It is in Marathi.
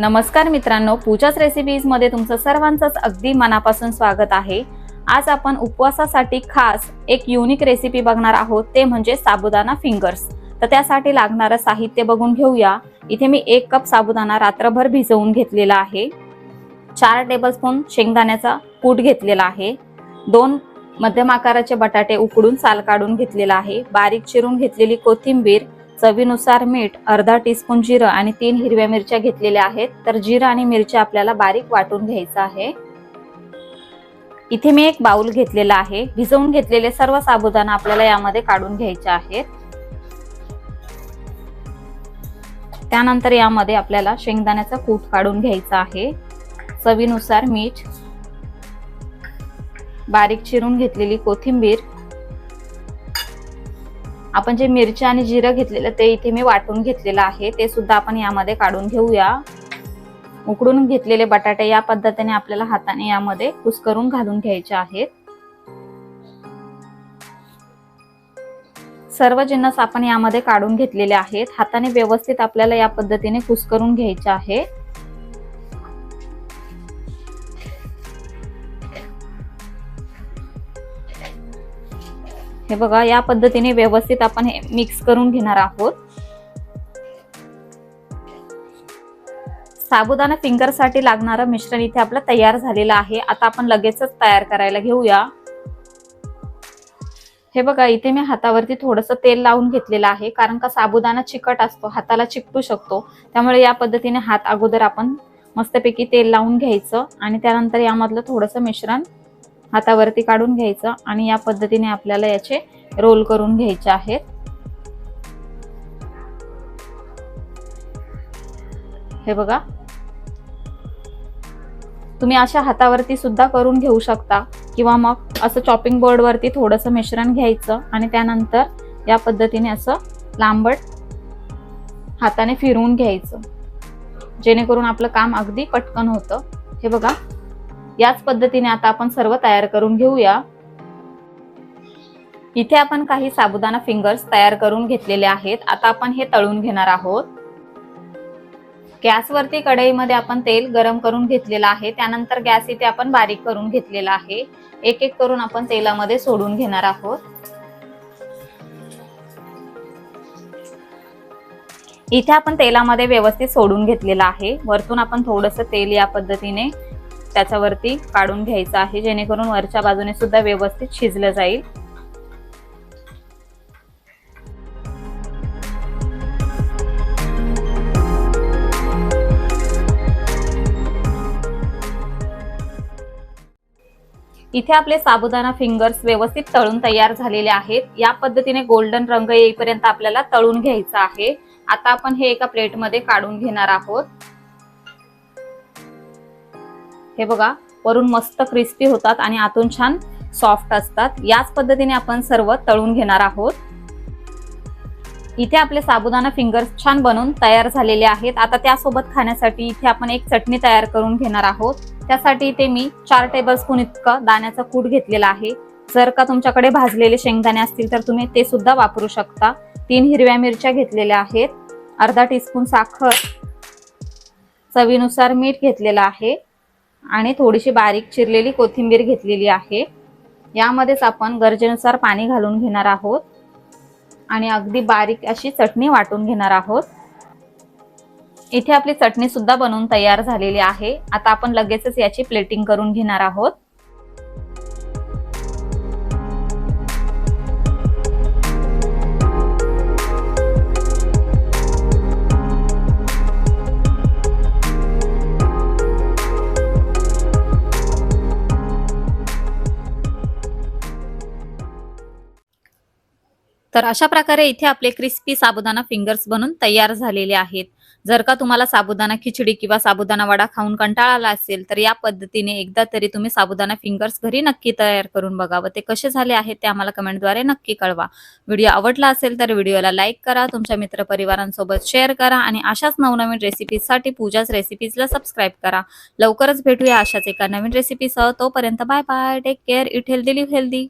नमस्कार मित्रांनो पूजाच रेसिपीजमध्ये तुमचं सर्वांचंच अगदी मनापासून स्वागत आहे. आज आपण उपवासासाठी खास एक युनिक रेसिपी बघणार आहोत ते म्हणजे साबुदाणा फिंगर्स तर त्यासाठी लागणारं साहित्य बघून घेऊया. इथे मी एक कप साबुदाणा रात्रभर भिजवून घेतलेला आहे. चार टेबलस्पून शेंगदाण्याचा कूट घेतलेला आहे. दोन मध्यम आकाराचे बटाटे उकडून साल काढून घेतलेला आहे. बारीक चिरून घेतलेली कोथिंबीर चवीनुसार मीठ अर्धा टीस्पून जिरं आणि तीन हिरव्या मिरच्या घेतलेल्या आहेत. तर जिरं आणि मिरच्या आपल्याला बारीक वाटून घ्यायचं आहे. इथे मी एक बाउल घेतलेला आहे. भिजवून घेतलेले सर्व साबुदाणा आपल्याला यामध्ये काढून घ्यायचे आहेत. त्यानंतर यामध्ये आपल्याला शेंगदाण्याचा कूट काढून घ्यायचा आहे. चवीनुसार मीठ. बारीक चिरून घेतलेली कोथिंबीर. आपण जे मिरच्या आणि जिरं घेतलेलं ते इथे मी वाटून घेतलेलं आहे. ते सुद्धा आपण यामध्ये काढून घेऊया. उकडून घेतलेले बटाटे या पद्धतीने आपल्याला हाताने यामध्ये कुस्करून घालून घ्यायचे आहेत. सर्व जिन्नस आपण यामध्ये काढून घेतलेले आहेत. हाताने व्यवस्थित आपल्याला या पद्धतीने कुस्करून घ्यायचे आहे. हे बघा या पद्धतीने व्यवस्थित आपण हे मिक्स करून घेणार आहोत. साबुदाणा फिंगरसाठी लागणारं मिश्रण इथे आपलं तयार झालेलं आहे. आता आपण लगेचच तयार करायला घेऊया. हे बघा इथे मी हातावरती थोडंसं तेल लावून घेतलेलं आहे कारण का साबुदाणा चिकट असतो हाताला चिकटू शकतो. त्यामुळे या पद्धतीने हात अगोदर आपण मस्तपैकी तेल लावून घ्यायचं आणि त्यानंतर यामधलं थोडंसं मिश्रण हातावरती काढून घ्यायचं आणि या पद्धतीने आपल्याला याचे रोल करून घ्यायचे आहेत. हे बघा. तुम्ही अशा हातावरती सुद्धा करून घेऊ शकता. किंवा मग असं चॉपिंग बोर्ड वरती थोडंसं मिश्रण घ्यायचं आणि त्यानंतर या पद्धतीने असं लांबट हाताने फिरवून घ्यायचं. जेणेकरून आपलं काम अगदी पटकन होतं. हे बघा. याच पद्धतीने आता आपण सर्व तयार करून घेऊया. इथे आपण काही साबुदाणा फिंगर्स तयार करून घेतलेले आहेत. आता आपण हे तळून घेणार आहोत. गॅसवरती कढईमध्ये आपण तेल गरम करून घेतलेलं आहे. त्यानंतर गॅस इथे आपण बारीक करून घेतलेला आहे. एक एक करून आपण तेलामध्ये सोडून घेणार आहोत. इथे आपण तेलामध्ये व्यवस्थित सोडून घेतलेलं आहे. वरतून आपण थोडस तेल या पद्धतीने त्याच्यावरती काढून घ्यायचं आहे जेणेकरून वरच्या बाजूने सुद्धा व्यवस्थित शिजलं जाईल. इथे आपले साबुदाणा फिंगर्स व्यवस्थित तळून तयार झालेले आहेत. या पद्धतीने गोल्डन रंग येईपर्यंत आपल्याला तळून घ्यायचं आहे. आता आपण हे एका प्लेटमध्ये काढून घेणार आहोत. हे बघा वरून मस्त क्रिस्पी होतात आणि आतून छान सॉफ्ट असतात. याच पद्धतीने आपण सर्व तळून घेणार आहोत. इथे आपले साबुदाणा फिंगर्स छान बनवून तयार झालेले आहेत. आता त्यासोबत खाण्यासाठी इथे आपण एक चटणी तयार करून घेणार आहोत. त्यासाठी इथे मी चार टेबल स्पून इतकं दाण्याचा कूट घेतलेला आहे. जर का तुमच्याकडे भाजलेले शेंगदाणे असतील तर तुम्ही ते सुद्धा वापरू शकता. तीन हिरव्या मिरच्या घेतलेल्या आहेत. अर्धा टीस्पून साखर चवीनुसार मीठ घेतलेलं आहे. आणि थोडीशी बारीक चिरलेली कोथिंबीर घेतलेली आहे. यामध्येच आपण गरजेनुसार पाणी घालून घेणार आहोत. आणि अगदी बारीक अशी चटणी वाटून घेणार आहोत. इथे आपली चटणी सुद्धा बनवून तयार झालेली आहे. आता आपण लगेचच याची प्लेटिंग करून घेणार आहोत. तर अशा प्रकारे इथे आपले क्रिस्पी साबुदाणा फिंगर्स बनून तयार झालेले आहेत. जर का तुम्हाला साबुदाणा खिचडी किंवा साबुदाणा वडा खाऊन कंटाळा आला असेल तर या पद्धतीने एकदा तरी तुम्ही साबुदाणा फिंगर्स घरी नक्की तयार करून बघा व ते कसे झाले आहेत ते आम्हाला कमेंटद्वारे नक्की कळवा. व्हिडिओ आवडला असेल तर व्हिडिओला लाईक करा तुमच्या मित्रपरिवारांसोबत शेअर करा आणि अशाच नवनवीन रेसिपीजसाठी पूजाच रेसिपीजला सबस्क्राईब करा. लवकरच भेटूया अशाच एका नवीन रेसिपीसह तोपर्यंत bye bye take care eat healthy live healthy